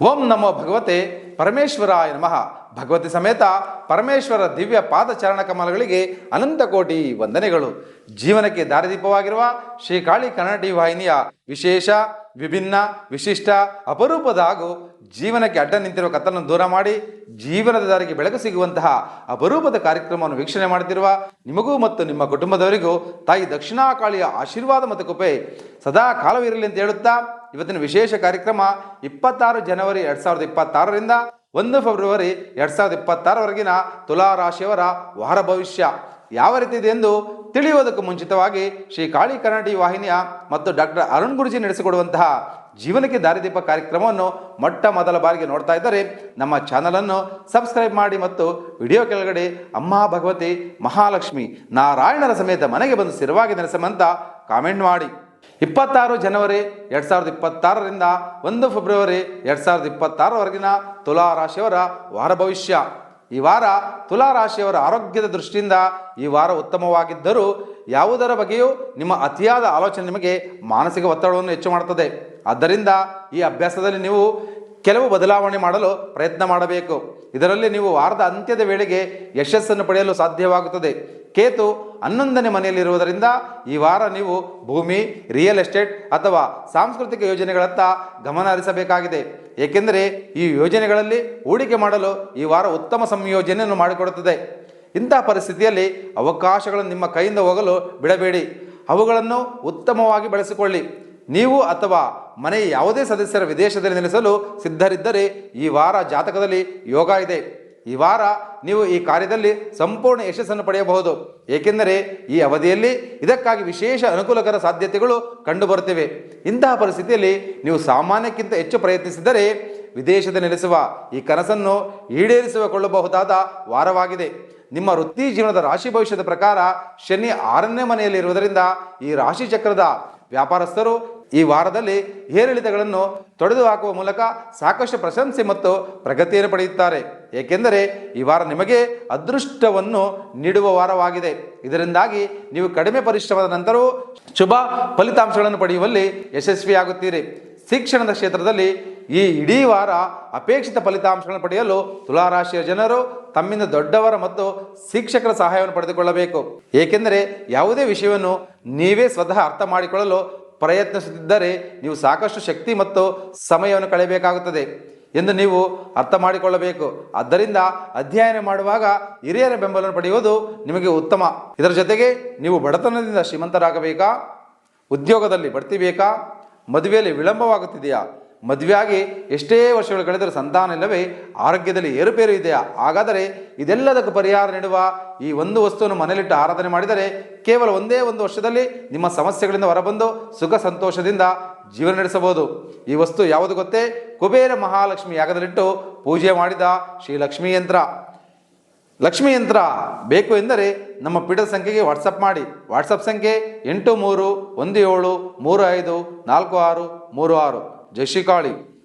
ಓಂ ನಮೋ ಭಗವತೆ ಪರಮೇಶ್ವರಾಯ ನಮಃ. ಭಗವತಿ ಸಮೇತ ಪರಮೇಶ್ವರ ದಿವ್ಯ ಪಾದಚರಣ ಕಮಲಗಳಿಗೆ ಅನಂತ ಕೋಟಿ ವಂದನೆಗಳು. ಜೀವನಕ್ಕೆ ದಾರಿದೀಪವಾಗಿರುವ ಶ್ರೀ ಕಾಳಿ ಕನ್ನಡಿ ವಾಹಿನಿಯ ವಿಶೇಷ, ವಿಭಿನ್ನ, ವಿಶಿಷ್ಟ, ಅಪರೂಪದ ಹಾಗೂ ಜೀವನಕ್ಕೆ ಅಡ್ಡ ನಿಂತಿರುವ ಕತ್ತನ್ನು ದೂರ ಮಾಡಿ ಜೀವನದ ದಾರಿಗೆ ಬೆಳಕು ಸಿಗುವಂತಹ ಅಪರೂಪದ ಕಾರ್ಯಕ್ರಮವನ್ನು ವೀಕ್ಷಣೆ ಮಾಡುತ್ತಿರುವ ನಿಮಗೂ ಮತ್ತು ನಿಮ್ಮ ಕುಟುಂಬದವರಿಗೂ ತಾಯಿ ದಕ್ಷಿಣಾ ಕಾಳಿಯ ಆಶೀರ್ವಾದ ಮತ್ತು ಕೃಪೆ ಸದಾ ಕಾಲವಿರಲಿ ಅಂತ ಹೇಳುತ್ತಾ ಇವತ್ತಿನ ವಿಶೇಷ ಕಾರ್ಯಕ್ರಮ ಇಪ್ಪತ್ತಾರು ಜನವರಿ ಎರಡ್ ಸಾವಿರದ ಇಪ್ಪತ್ತಾರರಿಂದ ಒಂದು ಫೆಬ್ರವರಿ ಎರಡ್ ಸಾವಿರದ ಇಪ್ಪತ್ತಾರವರೆಗಿನ ತುಲಾ ರಾಶಿಯವರ ವಾರ ಭವಿಷ್ಯ. ಯಾವ ರೀತಿ ಇದೆ ಎಂದು ತಿಳಿಯುವುದಕ್ಕೂ ಮುಂಚಿತವಾಗಿ ಶ್ರೀ ಕಾಳಿ ಕನ್ನಡಿ ವಾಹಿನಿಯ ಮತ್ತು ಡಾಕ್ಟರ್ ಅರುಣ್ ಗುರುಜಿ ನಡೆಸಿಕೊಡುವಂತಹ ಜೀವನಕ್ಕೆ ದಾರಿದೀಪ ಕಾರ್ಯಕ್ರಮವನ್ನು ಮೊಟ್ಟ ಮೊದಲ ಬಾರಿಗೆ ನೋಡ್ತಾ ಇದ್ದರೆ. ನಮ್ಮ ಚಾನಲನ್ನು ಸಬ್ಸ್ಕ್ರೈಬ್ ಮಾಡಿ ಮತ್ತು ವಿಡಿಯೋ ಕೆಳಗಡೆ ಅಮ್ಮ ಭಗವತಿ ಮಹಾಲಕ್ಷ್ಮಿ ನಾರಾಯಣರ ಸಮೇತ ಮನೆಗೆ ಬಂದು ಸ್ಥಿರವಾಗಿ ನೆಲೆಸಮಂತ ಕಾಮೆಂಟ್ ಮಾಡಿ. ಇಪ್ಪತ್ತಾರು ಜನವರಿ ಎರಡು ಸಾವಿರದ ಇಪ್ಪತ್ತಾರರಿಂದ ಒಂದು ಫೆಬ್ರವರಿ ಎರಡು ಸಾವಿರದ ಇಪ್ಪತ್ತಾರವರೆಗಿನ ತುಲಾ ರಾಶಿಯವರ ವಾರ ಭವಿಷ್ಯ. ಈ ವಾರ ತುಲಾ ರಾಶಿಯವರ ಆರೋಗ್ಯದ ದೃಷ್ಟಿಯಿಂದ ಈ ವಾರ ಉತ್ತಮವಾಗಿದ್ದರೂ ಯಾವುದರ ಬಗ್ಗೆಯೂ ನಿಮ್ಮ ಅತಿಯಾದ ಆಲೋಚನೆ ನಿಮಗೆ ಮಾನಸಿಕ ಒತ್ತಡವನ್ನು ಹೆಚ್ಚು ಮಾಡುತ್ತದೆ. ಆದ್ದರಿಂದ ಈ ಅಭ್ಯಾಸದಲ್ಲಿ ನೀವು ಕೆಲವು ಬದಲಾವಣೆ ಮಾಡಲು ಪ್ರಯತ್ನ ಮಾಡಬೇಕು. ಇದರಲ್ಲಿ ನೀವು ವಾರದ ಅಂತ್ಯದ ವೇಳೆಗೆ ಯಶಸ್ಸನ್ನು ಪಡೆಯಲು ಸಾಧ್ಯವಾಗುತ್ತದೆ. ಕೇತು ಹನ್ನೊಂದನೇ ಮನೆಯಲ್ಲಿರುವುದರಿಂದ ಈ ವಾರ ನೀವು ಭೂಮಿ ರಿಯಲ್ ಎಸ್ಟೇಟ್ ಅಥವಾ ಸಾಂಸ್ಕೃತಿಕ ಯೋಜನೆಗಳತ್ತ ಗಮನ ಹರಿಸಬೇಕಾಗಿದೆ. ಏಕೆಂದರೆ ಈ ಯೋಜನೆಗಳಲ್ಲಿ ಹೂಡಿಕೆ ಮಾಡಲು ಈ ವಾರ ಉತ್ತಮ ಸಂಯೋಜನೆಯನ್ನು ಮಾಡಿಕೊಡುತ್ತದೆ. ಇಂತಹ ಪರಿಸ್ಥಿತಿಯಲ್ಲಿ ಅವಕಾಶಗಳನ್ನು ನಿಮ್ಮ ಕೈಯಿಂದ ಹೋಗಲು ಬಿಡಬೇಡಿ. ಅವುಗಳನ್ನು ಉತ್ತಮವಾಗಿ ಬಳಸಿಕೊಳ್ಳಿ. ನೀವು ಅಥವಾ ಮನೆಯ ಯಾವುದೇ ಸದಸ್ಯರ ವಿದೇಶದಲ್ಲಿ ನೆಲೆಸಲು ಸಿದ್ಧರಿದ್ದರೆ ಈ ವಾರ ಜಾತಕದಲ್ಲಿ ಯೋಗ ಇದೆ. ಈ ವಾರ ನೀವು ಈ ಕಾರ್ಯದಲ್ಲಿ ಸಂಪೂರ್ಣ ಯಶಸ್ಸನ್ನು ಪಡೆಯಬಹುದು. ಏಕೆಂದರೆ ಈ ಅವಧಿಯಲ್ಲಿ ಇದಕ್ಕಾಗಿ ವಿಶೇಷ ಅನುಕೂಲಕರ ಸಾಧ್ಯತೆಗಳು ಕಂಡುಬರುತ್ತಿವೆ. ಇಂತಹ ಪರಿಸ್ಥಿತಿಯಲ್ಲಿ ನೀವು ಸಾಮಾನ್ಯಕ್ಕಿಂತ ಹೆಚ್ಚು ಪ್ರಯತ್ನಿಸಿದರೆ ವಿದೇಶದ ನೆಲೆಸುವ ಈ ಕನಸನ್ನು ಈಡೇರಿಸಿಕೊಳ್ಳಬಹುದಾದ ವಾರವಾಗಿದೆ. ನಿಮ್ಮ ವೃತ್ತಿ ಜೀವನದ ರಾಶಿ ಭವಿಷ್ಯದ ಪ್ರಕಾರ ಶನಿ ಆರನೇ ಮನೆಯಲ್ಲಿ ಇರುವುದರಿಂದ ಈ ರಾಶಿ ಚಕ್ರದ ವ್ಯಾಪಾರಸ್ಥರು ಈ ವಾರದಲ್ಲಿ ಏರಿಳಿತಗಳನ್ನು ತೊಡೆದು ಹಾಕುವ ಮೂಲಕ ಸಾಕಷ್ಟು ಪ್ರಶಂಸೆ ಮತ್ತು ಪ್ರಗತಿಯನ್ನು ಪಡೆಯುತ್ತಾರೆ. ಏಕೆಂದರೆ ಈ ವಾರ ನಿಮಗೆ ಅದೃಷ್ಟವನ್ನು ನೀಡುವ ವಾರವಾಗಿದೆ. ಇದರಿಂದಾಗಿ ನೀವು ಕಡಿಮೆ ಪರಿಶ್ರಮದ ನಂತರವೂ ಶುಭ ಫಲಿತಾಂಶಗಳನ್ನು ಪಡೆಯುವಲ್ಲಿ ಯಶಸ್ವಿಯಾಗುತ್ತೀರಿ. ಶಿಕ್ಷಣದ ಕ್ಷೇತ್ರದಲ್ಲಿ ಈ ಇಡೀ ವಾರ ಅಪೇಕ್ಷಿತ ಫಲಿತಾಂಶಗಳನ್ನು ಪಡೆಯಲು ತುಲಾರಾಶಿಯ ಜನರು ತಮ್ಮಿಂದ ದೊಡ್ಡವರ ಮತ್ತು ಶಿಕ್ಷಕರ ಸಹಾಯವನ್ನು ಪಡೆದುಕೊಳ್ಳಬೇಕು. ಏಕೆಂದರೆ ಯಾವುದೇ ವಿಷಯವನ್ನು ನೀವೇ ಸ್ವತಃ ಅರ್ಥ ಮಾಡಿಕೊಳ್ಳಲು ಪ್ರಯತ್ನಿಸುತ್ತಿದ್ದರೆ ನೀವು ಸಾಕಷ್ಟು ಶಕ್ತಿ ಮತ್ತು ಸಮಯವನ್ನು ಕಳೆಯಬೇಕಾಗುತ್ತದೆ. ಎಂದು ನೀವು ಅರ್ಥ ಮಾಡಿಕೊಳ್ಳಬೇಕು. ಆದ್ದರಿಂದ ಅಧ್ಯಯನ ಮಾಡುವಾಗ ಹಿರಿಯರ ಬೆಂಬಲವನ್ನು ಪಡೆಯುವುದು ನಿಮಗೆ ಉತ್ತಮ. ಇದರ ಜೊತೆಗೆ ನೀವು ಬಡತನದಿಂದ ಶ್ರೀಮಂತರಾಗಬೇಕಾ? ಉದ್ಯೋಗದಲ್ಲಿ ಬಡ್ತಿ ಬೇಕಾ ಮದುವೆಯಲ್ಲಿ ವಿಳಂಬವಾಗುತ್ತಿದೆಯಾ? ಮದುವೆಯಾಗಿ ಎಷ್ಟೇ ವರ್ಷಗಳು ಕಳೆದರೂ ಸಂತಾನ ಇಲ್ಲವೇ? ಆರೋಗ್ಯದಲ್ಲಿ ಏರುಪೇರು ಇದೆಯಾ? ಹಾಗಾದರೆ ಇದೆಲ್ಲದಕ್ಕೂ ಪರಿಹಾರ ನೀಡುವ ಈ ಒಂದು ವಸ್ತುವನ್ನು ಮನೆಯಲ್ಲಿಟ್ಟು ಆರಾಧನೆ ಮಾಡಿದರೆ ಕೇವಲ ಒಂದೇ ಒಂದು ವರ್ಷದಲ್ಲಿ ನಿಮ್ಮ ಸಮಸ್ಯೆಗಳಿಂದ ಹೊರಬಂದು ಸುಖ ಸಂತೋಷದಿಂದ ಜೀವನ ನಡೆಸಬಹುದು. ಈ ವಸ್ತು ಯಾವುದು ಗೊತ್ತೇ? ಕುಬೇರ ಮಹಾಲಕ್ಷ್ಮಿ ಯಾಗದಲ್ಲಿಟ್ಟು ಪೂಜೆ ಮಾಡಿದ ಶ್ರೀ ಲಕ್ಷ್ಮೀ ಯಂತ್ರ. ಲಕ್ಷ್ಮೀ ಯಂತ್ರ ಬೇಕು ಎಂದರೆ ನಮ್ಮ ಪೀಠದ ಸಂಖ್ಯೆಗೆ ವಾಟ್ಸಪ್ ಮಾಡಿ. ವಾಟ್ಸಪ್ ಸಂಖ್ಯೆ ಎಂಟು ಮೂರು ಒಂದು ಏಳು ಮೂರು ಐದು ನಾಲ್ಕು ಆರು ಮೂರು ಆರು. ಜೈ ಶ್ರೀ ಕಾಳಿ.